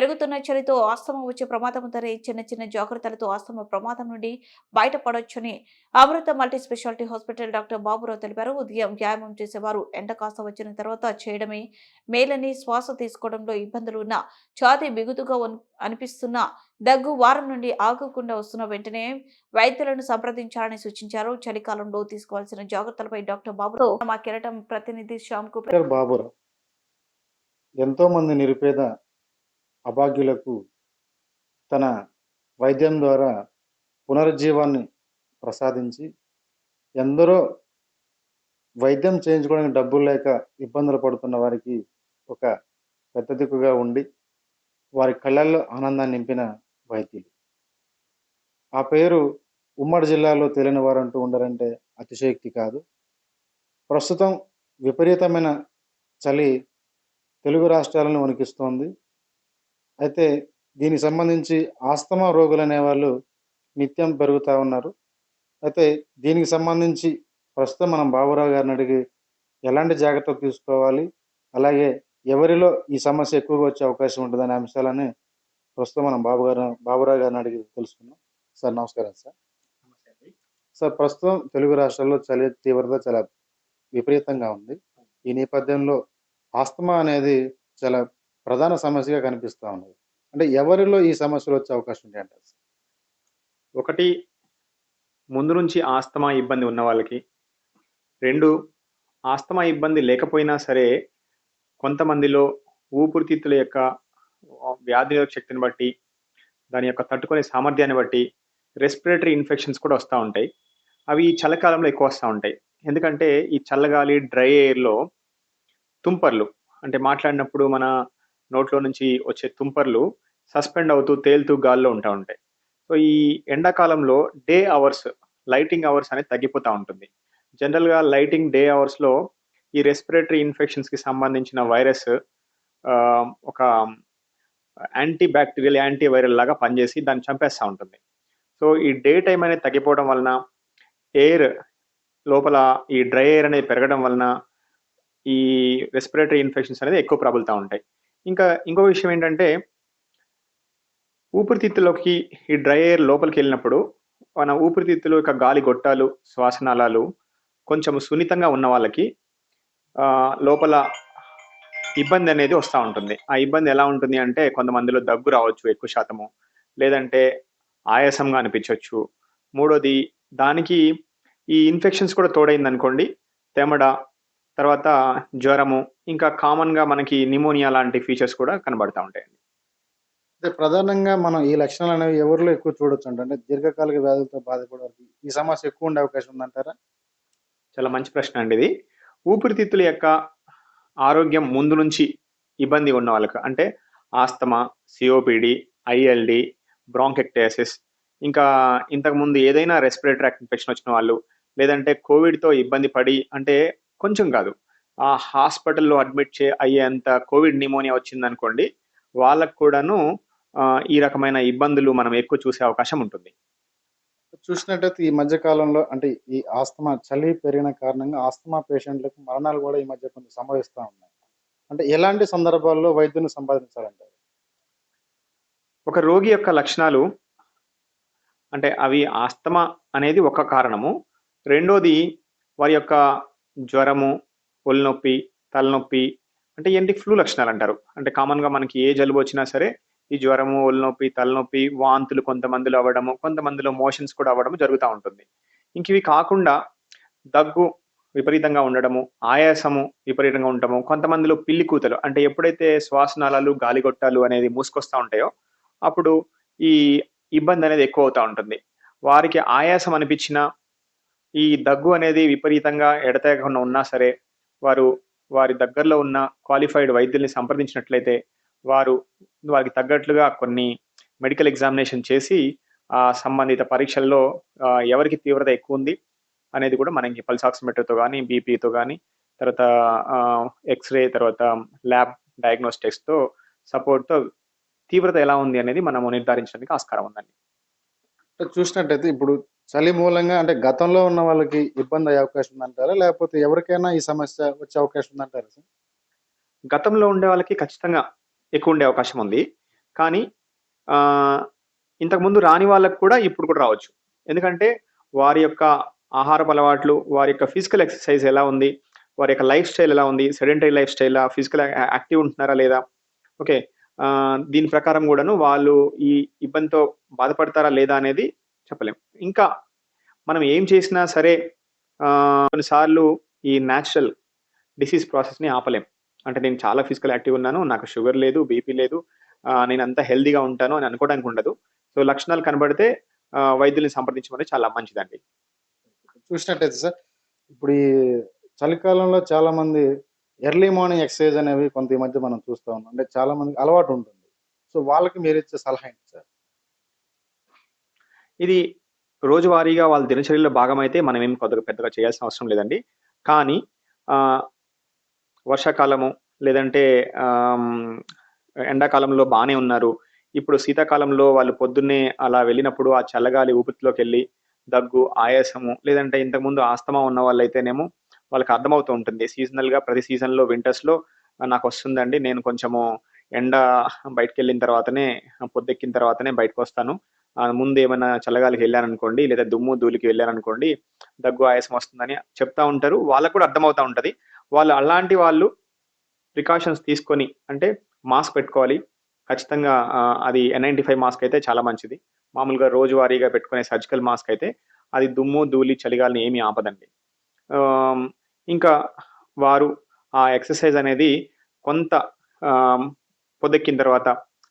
పెరుగుతున్న చలితో ఆస్తమ వచ్చే ప్రమాదం ఉందని చిన్న చిన్న జాగ్రత్తలతో ఆస్తమ ప్రమాదం నుండి బయటపడొచ్చని Amrutha multi speciality hospital doctor Baburao తెలిపారు. ఉదయం వ్యాయామం చేసేవారు. ఎండ కాస్త వచ్చిన తర్వాత చేయడమే. మేలని శ్వాస తీసుకోవడంలో ఇబ్బందులు ఉన్న ఛాతి బిగుతుగా అనిపిస్తున్న దగ్గు వారం నుండి ఆగకుండా వస్తున్న వెంటనే వైద్యులను సంప్రదించాలని సూచించారు. చలికాలంలో తీసుకోవాల్సిన జాగ్రత్తలపై డాక్టర్ బాబురావు మా కిరటం ప్రతినిధి శ్యామ్కు డాక్టర్ బాబురావు నిరుపేద అభాగ్యులకు తన వైద్యం ద్వారా పునరుజ్జీవాన్ని ప్రసాదించి ఎందరో వైద్యం చేయించుకోవడానికి డబ్బులు లేక ఇబ్బందులు పడుతున్న వారికి ఒక పెద్ద దిక్కుగా ఉండి వారి కళ్ళల్లో ఆనందాన్ని నింపిన వైద్యులు. ఆ పేరు ఉమ్మడి జిల్లాలో తెలియని వారంటూ ఉండరంటే అతిశయోక్తి కాదు. ప్రస్తుతం విపరీతమైన చలి తెలుగు రాష్ట్రాలను వణికిస్తోంది. అయితే దీనికి సంబంధించి ఆస్తమా రోగులు అనేవాళ్ళు నిత్యం పెరుగుతూ ఉన్నారు. అయితే దీనికి సంబంధించి ప్రస్తుతం మనం బాబురావు గారిని అడిగి ఎలాంటి జాగ్రత్తలు తీసుకోవాలి? అలాగే ఎవరిలో ఈ సమస్య ఎక్కువగా వచ్చే అవకాశం ఉంటుందనే అంశాలని ప్రస్తుతం మనం బాబు గారు బాబురావు గారిని అడిగి తెలుసుకున్నాం. సార్ నమస్కారం సార్. సార్ ప్రస్తుతం తెలుగు రాష్ట్రాల్లో చలి తీవ్రత చాలా విపరీతంగా ఉంది. ఈ నేపథ్యంలో ఆస్తమా అనేది చాలా ప్రధాన సమస్యగా కనిపిస్తూ ఉన్నది. అంటే ఎవరిలో ఈ సమస్యలు వచ్చే అవకాశం ఉంటాయి అంటే ఒకటి ముందు నుంచి ఆస్తమా ఇబ్బంది ఉన్న వాళ్ళకి. రెండు ఆస్తమా ఇబ్బంది లేకపోయినా సరే కొంతమందిలో ఊపిరితిత్తుల యొక్క వ్యాధి శక్తిని బట్టి దాని యొక్క తట్టుకునే సామర్థ్యాన్ని బట్టి రెస్పిరేటరీ ఇన్ఫెక్షన్స్ కూడా వస్తూ ఉంటాయి. అవి ఈ చలికాలంలో ఎక్కువ వస్తూ ఉంటాయి. ఎందుకంటే ఈ చల్లగాలి డ్రై ఎయిర్లో తుంపర్లు అంటే మాట్లాడినప్పుడు మన నోట్లో నుంచి వచ్చే తుంపర్లు సస్పెండ్ అవుతూ తేలుతూ గాల్లో ఉంటా ఉంటాయి. సో ఈ ఎండాకాలంలో డే అవర్స్ లైటింగ్ అవర్స్ అనేది తగ్గిపోతూ ఉంటుంది. జనరల్గా లైటింగ్ డే అవర్స్లో ఈ రెస్పిరేటరీ ఇన్ఫెక్షన్స్కి సంబంధించిన వైరస్ ఒక యాంటీ బ్యాక్టీరియల్ యాంటీ వైరల్ లాగా పనిచేసి దాన్ని చంపేస్తూ ఉంటుంది. సో ఈ డే టైం అనేది తగ్గిపోవడం వలన ఎయిర్ లోపల ఈ డ్రై ఎయిర్ అనేది పెరగడం వలన ఈ రెస్పిరేటరీ ఇన్ఫెక్షన్స్ అనేది ఎక్కువ ప్రబలుతూ ఉంటాయి. ఇంకా ఇంకో విషయం ఏంటంటే ఊపిరితిత్తులోకి ఈ డ్రై ఎయిర్ లోపలికి వెళ్ళినప్పుడు మన ఊపిరితిత్తులు యొక్క గాలి గొట్టాలు శ్వాసనాళాలు కొంచెం సున్నితంగా ఉన్న వాళ్ళకి లోపల ఇబ్బంది అనేది వస్తూ ఉంటుంది. ఆ ఇబ్బంది ఎలా ఉంటుంది అంటే కొంతమందిలో దగ్గు రావచ్చు ఎక్కువ శాతము లేదంటే ఆయాసంగా అనిపించవచ్చు మూడోది దానికి ఈ ఇన్ఫెక్షన్స్ కూడా తోడైంది అనుకోండి తెమడ తర్వాత జ్వరము ఇంకా కామన్గా మనకి నిమోనియా లాంటి ఫీచర్స్ కూడా కనబడతా ఉంటాయి అయితే ప్రధానంగా మనం ఈ లక్షణాలు అనేవి ఎవరిలో ఎక్కువ చూడొచ్చు అంటే దీర్ఘకాలిక వ్యాధులతో బాధపడే ఈ సమస్య ఎక్కువ ఉండే అవకాశం ఉందంటారా? చాలా మంచి ప్రశ్న అండి ఇది. ఊపిరితిత్తుల యొక్క ఆరోగ్యం ముందు నుంచి ఇబ్బంది ఉన్న వాళ్ళకి అంటే ఆస్తమా సిఓపిడి ఐఎల్డి బ్రాంకెక్టేసిస్ ఇంకా ఇంతకుముందు ఏదైనా రెస్పిరేటరీ ఇన్ఫెక్షన్ వచ్చిన వాళ్ళు లేదంటే కోవిడ్తో ఇబ్బంది పడి అంటే కొంచెం కాదు. ఆ హాస్పిటల్లో అడ్మిట్ చే అయ్యేంత కోవిడ్ నిమోనియా వచ్చిందనుకోండి వాళ్ళకు కూడాను ఈ రకమైన ఇబ్బందులు మనం ఎక్కువ చూసే అవకాశం ఉంటుంది. చూసినట్టయితే ఈ మధ్య కాలంలో అంటే ఈ ఆస్తమా చలి పెరిగిన కారణంగా ఆస్తమా పేషెంట్లకు మరణాలు కూడా ఈ మధ్య కొంచెం సంభవిస్తూ ఉన్నాయి. అంటే ఎలాంటి సందర్భాల్లో వైద్యుని సంపాదించాలంటారు ఒక రోగి యొక్క లక్షణాలు అంటే అవి ఆస్తమా అనేది ఒక కారణము. రెండోది వారి యొక్క జ్వరము ఒళ్ళనొప్పి తలనొప్పి అంటే ఏంటి ఫ్లూ లక్షణాలు అంటారు. అంటే కామన్గా మనకి ఏ జలుబు వచ్చినా సరే ఈ జ్వరము ఒళ్ళనొప్పి తలనొప్పి వాంతులు కొంతమందిలో అవ్వడము కొంతమందిలో మోషన్స్ కూడా అవ్వడము జరుగుతూ ఉంటుంది. ఇంక ఇవి కాకుండా దగ్గు విపరీతంగా ఉండడము ఆయాసము విపరీతంగా ఉండటము కొంతమందిలో పిల్లి కూతలు అంటే ఎప్పుడైతే శ్వాసనాళాలు గాలిగొట్టాలు అనేది మూసుకొస్తూ ఉంటాయో అప్పుడు ఈ ఇబ్బంది అనేది ఎక్కువ అవుతూ ఉంటుంది. వారికి ఆయాసం అనిపించిన ఈ దగ్గు అనేది విపరీతంగా ఎడతెగకుండా ఉన్నా సరే వారు వారి దగ్గరలో ఉన్న క్వాలిఫైడ్ వైద్యుల్ని సంప్రదించినట్లయితే వారు వారికి తగ్గట్లుగా కొన్ని మెడికల్ ఎగ్జామినేషన్ చేసి ఆ సంబంధిత పరీక్షల్లో ఎవరికి తీవ్రత ఎక్కువ ఉంది అనేది కూడా మనకి పల్స్ ఆక్సిమీటర్తో కానీ బీపీతో కానీ తర్వాత ఎక్స్రే తర్వాత ల్యాబ్ డయాగ్నోస్టిక్స్తో సపోర్ట్తో తీవ్రత ఎలా ఉంది అనేది మనము నిర్ధారించడానికి ఆస్కారం ఉందండి. చూసినట్టయితే ఇప్పుడు చలి మూలంగా అంటే గతంలో ఉన్న వాళ్ళకి ఇబ్బంది అయ్యే అవకాశం ఉందంటారా? లేకపోతే ఎవరికైనా ఈ సమస్య వచ్చే అవకాశం ఉందంటారా సార్? గతంలో ఉండే వాళ్ళకి ఖచ్చితంగా ఎక్కువ ఉండే అవకాశం ఉంది. కానీ ఇంతకుముందు రాని వాళ్ళకు కూడా ఇప్పుడు కూడా రావచ్చు. ఎందుకంటే వారి యొక్క ఆహారపు అలవాట్లు వారి యొక్క ఫిజికల్ ఎక్సర్సైజ్ ఎలా ఉంది వారి యొక్క లైఫ్ స్టైల్ ఎలా ఉంది sedentary life style physical active ఉంటున్నారా లేదా? ఓకే. దీని ప్రకారం కూడాను వాళ్ళు ఈ ఇబ్బందితో బాధపడతారా లేదా అనేది చెప్పలేం. ఇంకా మనం ఏం చేసినా సరే కొన్నిసార్లు ఈ న్యాచురల్ డిసీజ్ ప్రాసెస్ని ఆపలేం. అంటే నేను చాలా ఫిజికల్ యాక్టివ్ ఉన్నాను నాకు షుగర్ లేదు బీపీ లేదు నేను అంత హెల్దీగా ఉంటాను అని అనుకోవడానికి ఉండదు. సో లక్షణాలు కనబడితే వైద్యుల్ని సంప్రదించడం చాలా మంచిదండి. చూసినట్టయితే సార్ ఇప్పుడు ఈ చలికాలంలో చాలా మంది ఎర్లీ మార్నింగ్ ఎక్సర్సైజ్ అనేవి కొంత ఈ మధ్య మనం చూస్తూ ఉన్నాం. అంటే చాలా మందికి అలవాటు ఉంటుంది. సో వాళ్ళకి మీరు ఇచ్చే సలహా ఏంటి సార్? ఇది రోజువారీగా వాళ్ళ దినచర్యలో భాగమైతే మనం ఏం కొద్దిగా పెద్దగా చేయాల్సిన అవసరం లేదండి. కానీ వర్షాకాలము లేదంటే ఎండాకాలంలో బాగానే ఉన్నారు. ఇప్పుడు శీతాకాలంలో వాళ్ళు పొద్దున్నే అలా వెళ్ళినప్పుడు ఆ చల్లగాలి ఊపిరిలోకి వెళ్ళి దగ్గు ఆయాసము లేదంటే ఇంతకుముందు ఆస్తమా ఉన్న వాళ్ళైతేనేమో వాళ్ళకి అర్థమవుతూ ఉంటుంది. సీజనల్గా ప్రతి సీజన్లో వింటర్స్లో నాకు వస్తుందండి. నేను కొంచెము ఎండ బయటకు వెళ్ళిన తర్వాతనే పొద్దెక్కిన తర్వాతనే బయటకు వస్తాను ముందు ఏమైనా చల్లగాలికి వెళ్ళారనుకోండి లేదా దుమ్ము ధూళికి వెళ్ళారనుకోండి దగ్గు ఆయాసం వస్తుందని చెప్తా ఉంటారు. వాళ్ళకు కూడా అర్థమవుతా ఉంటుంది. వాళ్ళు అలాంటి వాళ్ళు ప్రికాషన్స్ తీసుకొని అంటే మాస్క్ పెట్టుకోవాలి. ఖచ్చితంగా అది ఎన్ నైంటీ ఫైవ్ మాస్క్ అయితే చాలా మంచిది. మామూలుగా రోజువారీగా పెట్టుకునే సర్జికల్ మాస్క్ అయితే అది దుమ్ము ధూళి చలిగాలిని ఏమీ ఆపదండి. ఇంకా వారు ఆ ఎక్సర్సైజ్ అనేది కొంత పొద్దెక్కిన తర్వాత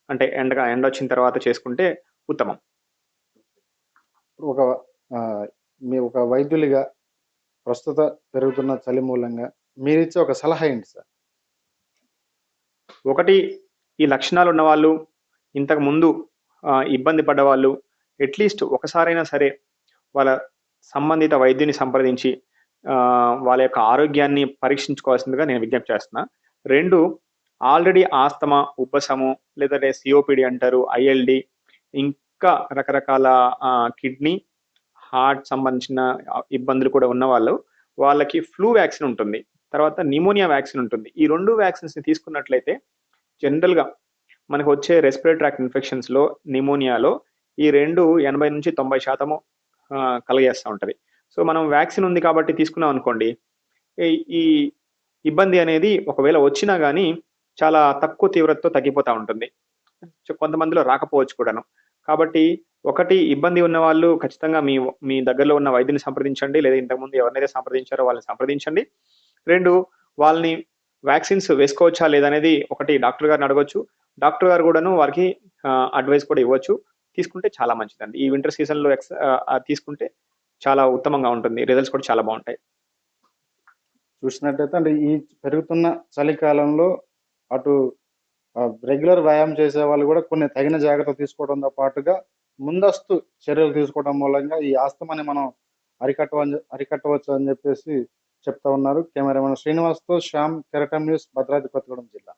అంటే ఎండ ఎండ వచ్చిన తర్వాత చేసుకుంటే ఉత్తమం. ఒక మీ ఒక వైద్యులుగా ప్రస్తుత పెరుగుతున్న చలి మూలంగా మీరు ఇచ్చే ఒక సలహా ఏంటి సార్? ఒకటి ఈ లక్షణాలు ఉన్న వాళ్ళు ఇంతకు ముందు ఇబ్బంది పడ్డ వాళ్ళు అట్లీస్ట్ ఒకసారైనా సరే వాళ్ళ సంబంధిత వైద్యుని సంప్రదించి వాళ్ళ యొక్క ఆరోగ్యాన్ని పరీక్షించుకోవాల్సిందిగా నేను విజ్ఞప్తి చేస్తున్నా. రెండు ఆల్రెడీ ఆస్తమా ఉబ్బసము లేదంటే సిఓపిడి అంటారు ఐఎల్డి ఇంకా రకరకాల కిడ్నీ హార్ట్ సంబంధించిన ఇబ్బందులు కూడా ఉన్న వాళ్ళు వాళ్ళకి ఫ్లూ వ్యాక్సిన్ ఉంటుంది. తర్వాత నిమోనియా వ్యాక్సిన్ ఉంటుంది. ఈ రెండు వ్యాక్సిన్స్ని తీసుకున్నట్లయితే జనరల్గా మనకు వచ్చే రెస్పిరేటరీ ట్రాక్ట్ ఇన్ఫెక్షన్స్లో నిమోనియాలో ఈ రెండు ఎనభై నుంచి తొంభై శాతము కలగేస్తూ ఉంటుంది. సో మనం వ్యాక్సిన్ ఉంది కాబట్టి తీసుకున్నాం అనుకోండి ఈ- ఇబ్బంది అనేది ఒకవేళ వచ్చినా కానీ చాలా తక్కువ తీవ్రతతో తగ్గిపోతూ ఉంటుంది. సో కొంతమందిలో రాకపోవచ్చు కూడాను. కాబట్టి ఒకటి ఇబ్బంది ఉన్న వాళ్ళు ఖచ్చితంగా మీ మీ దగ్గరలో ఉన్న వైద్యుని సంప్రదించండి లేదా ఇంతకుముందు ఎవరినైతే సంప్రదించారో వాళ్ళని సంప్రదించండి. రెండు వాళ్ళని వ్యాక్సిన్స్ వేసుకోవచ్చా లేదనేది ఒకటి డాక్టర్ గారిని అడగొచ్చు. డాక్టర్ గారు కూడాను వారికి అడ్వైస్ కూడా ఇవ్వచ్చు. తీసుకుంటే చాలా మంచిదండి. ఈ వింటర్ సీజన్లో ఎక్స్ తీసుకుంటే చాలా ఉత్తమంగా ఉంటుంది. రిజల్ట్స్ కూడా చాలా బాగుంటాయి. చూసినట్టయితే అంటే ఈ పెరుగుతున్న చలికాలంలో అటు రెగ్యులర్ వ్యాయామం చేసే వాళ్ళు కూడా కొన్ని తగిన జాగ్రత్తలు తీసుకోవడంతో పాటుగా ముందస్తు చర్యలు తీసుకోవడం మూలంగా ఈ ఆస్తమని మనం అరికట్ట అరికట్టవచ్చు అని చెప్పేసి చెప్తా ఉన్నారు. కెమెరామెన్ శ్రీనివాస్తో శ్యామ్ కెరటం న్యూస్ భద్రాద్రి కొత్తగూడెం జిల్లా.